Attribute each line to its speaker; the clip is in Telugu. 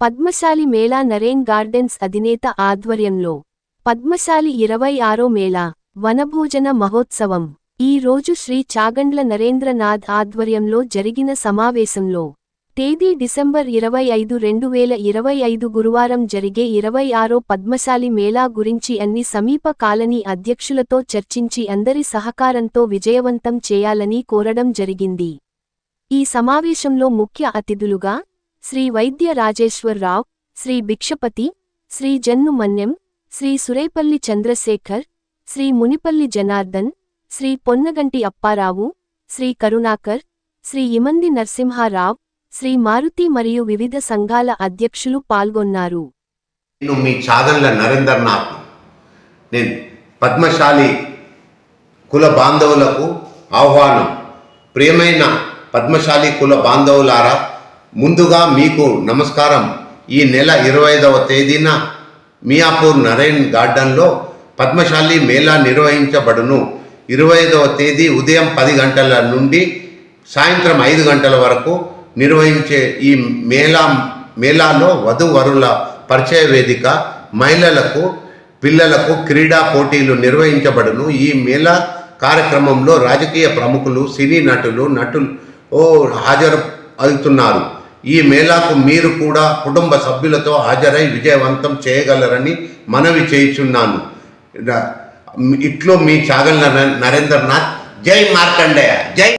Speaker 1: పద్మశాలి మేళా నరేన్ గార్డెన్స్ అధినేత ఆధ్వర్యంలో పద్మశాలి ఇరవై ఆరో మేళా వనభోజన మహోత్సవం. ఈ రోజు శ్రీ చాగండ్ల నరేంద్రనాథ్ ఆధ్వర్యంలో జరిగిన సమావేశంలో తేదీ డిసెంబర్ ఇరవై ఐదు రెండు వేల ఇరవై ఐదు గురువారం జరిగే ఇరవై ఆరో పద్మశాలి మేళా గురించి అన్ని సమీప కాలనీ అధ్యక్షులతో చర్చించి అందరి సహకారంతో విజయవంతం చేయాలని కోరడం జరిగింది. ఈ సమావేశంలో ముఖ్య అతిథులుగా శ్రీ వైద్య రాజేశ్వరరావు శ్రీ భిక్షపతి శ్రీ జన్ను మన్యం శ్రీ సురేపల్లి చంద్రశేఖర్ శ్రీ మునిపల్లి జనార్దన్ శ్రీ పొన్నగంటి అప్పారావు శ్రీ కరుణాకర్ శ్రీ ఇమంది నరసింహారావు శ్రీ మారుతి మరియు వివిధ సంఘాల అధ్యక్షులు పాల్గొన్నారు.
Speaker 2: నేను మీ చాగండ్ల నరేంద్రనాథ్. నేను పద్మశాలి కుల బాంధవులకు ఆహ్వానం. ప్రియమైన పద్మశాలి కుల బాంధవులారా ముందుగా మీకు నమస్కారం. ఈ నెల ఇరవై ఐదవ తేదీన మియాపూర్ నరేన్ గార్డెన్లో పద్మశాలి మేళా నిర్వహించబడును. ఇరవై ఐదవ తేదీ ఉదయం పది గంటల నుండి సాయంత్రం ఐదు గంటల వరకు నిర్వహించే ఈ మేళా మేళాలో వధువరుల పరిచయ వేదిక మహిళలకు పిల్లలకు క్రీడా పోటీలు నిర్వహించబడును. ఈ మేళా కార్యక్రమంలో రాజకీయ ప్రముఖులు సినీ నటులు నటులు ఓ హాజరు అవుతున్నారు. ఈ మేళాకు మీరు కూడా కుటుంబ సభ్యులతో హాజరై విజయవంతం చేయగలరని మనవి చేయుచున్నాను. ఇట్లో మీ చాగల్ నరేంద్రనాథ్ జై మార్కండేయ జై